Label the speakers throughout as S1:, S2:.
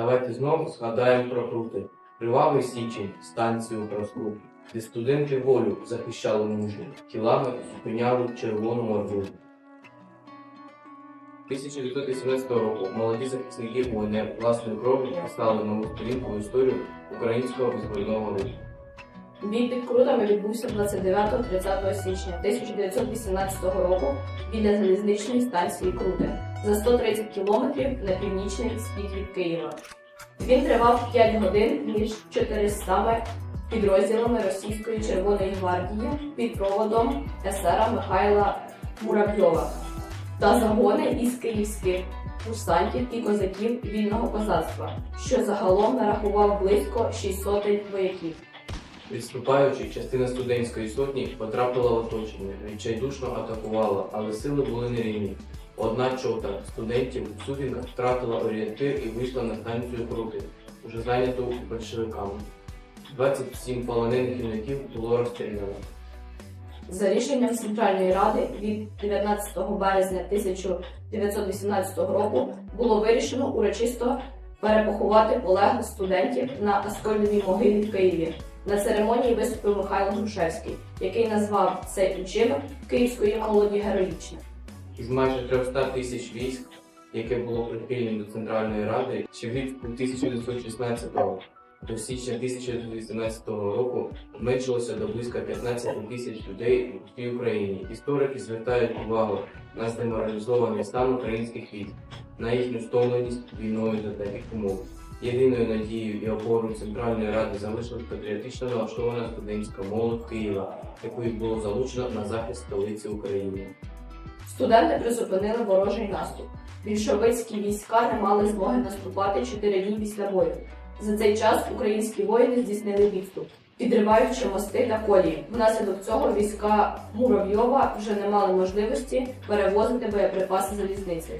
S1: Давайте знову згадаємо про крути. Кривавий січень, станцію Проскуп, де студенти волю захищали мужньо, тілами зупиняли червону орду. 1918 року молоді захисники УНР власною кров'ю поставили нову сторінку в історію українського визвольного руху.
S2: Бій під Крутами відбувся 29-30 січня 1918 року біля залізничної станції Круте за 130 кілометрів на північний схід від Києва. Він тривав 5 годин між 400 підрозділами Російської Червоної гвардії під проводом есера Михайла Муравйова та загони із київських курсантів і козаків вільного козацтва, що загалом нарахував близько 600 вояків.
S1: Відступаючи, частина студентської сотні потрапила в оточення, відчайдушно атакувала, але сили були нерівні. Одна чота студентів в сутінках втратила орієнтир і вийшла на станцію Крути, уже зайняту большевиками. 27 полонених юнаків було розстріляно.
S2: За рішенням Центральної Ради від 19 березня 1918 року було вирішено урочисто перепоховати полеглих студентів на Аскольдовій могилі в Києві. На церемонії виступив Михайло Грушевський, який назвав цей учинок київської молоді героїчним.
S1: Із майже 300 тисяч військ, яке було прихильним до Центральної Ради, ще влітку 1916 року до січня 1918 року зменшилося до близько 15 тисяч людей у всій Україні. Історики звертають увагу на здеморалізований стан українських військ, на їхню стомленість війною за таких умов. Єдиною надією і опорою Центральної Ради залишилась патріотично налаштована студентська молодь Києва, яку й було залучено на захист столиці України.
S2: Студенти призупинили ворожий наступ. Більшовицькі війська не мали змоги наступати чотири дні після бою. За цей час українські воїни здійснили відступ, підриваючи мости та колії. Внаслідок цього війська Муравйова вже не мали можливості перевозити боєприпаси залізницею.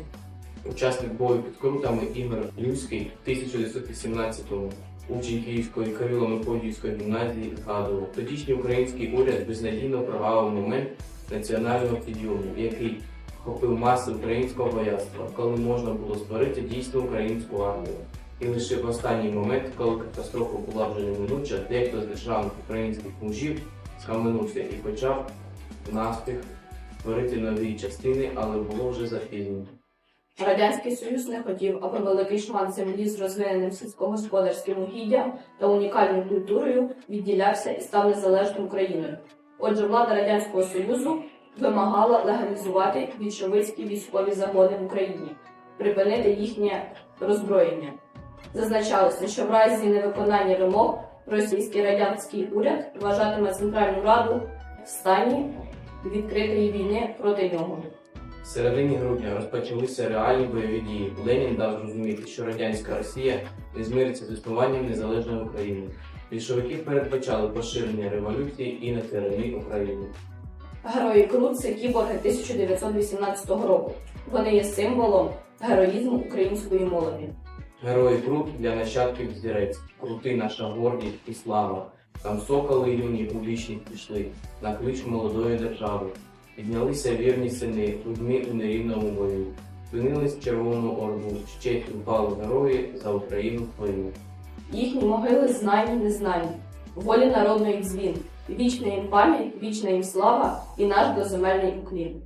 S1: Учасник бою під крутами Ігор Люський в 1918-му, учень Київської Кирило-Мефодіївської гімназії згадував, тодішній український уряд безнадійно прогавив момент національного підйому, який охопив маси українського вояцтва, коли можна було створити дійсну українську армію. І лише в останній момент, коли катастрофа була вже неминуча, дехто з державних українських мужів схаменувся і почав наспіх створити нові частини, але було вже запізно.
S2: Радянський Союз не хотів, аби великий шмат землі з розвиненим сільськогосподарським угіддям та унікальною культурою відділявся і став незалежною Україною. Отже, влада Радянського Союзу вимагала легалізувати більшовицькі військові загони в Україні, припинити їхнє роззброєння. Зазначалося, що в разі невиконання вимог російський радянський уряд вважатиме Центральну Раду в стані відкритої війни проти нього.
S1: В середині грудня розпочалися реальні бойові дії. Ленін дав зрозуміти, що радянська Росія не змириться з існуванням незалежної України. Більшовики передбачали поширення революції і на терени України.
S2: Герої Крут це кіборги 1918 року. Вони є символом героїзму української молоді.
S1: Герої Крут для нащадків зірець, крути наша гордість і слава. Там соколи юні у вічність пішли на клич молодої держави. Піднялися вірні сини, людьми у нерівному бою. Спинились червону орду, ще впали герої за Україну свою.
S2: Їхні могили знані, незнані, волі народної дзвін, вічна їм пам'ять, вічна їм слава і наш доземельний уклін.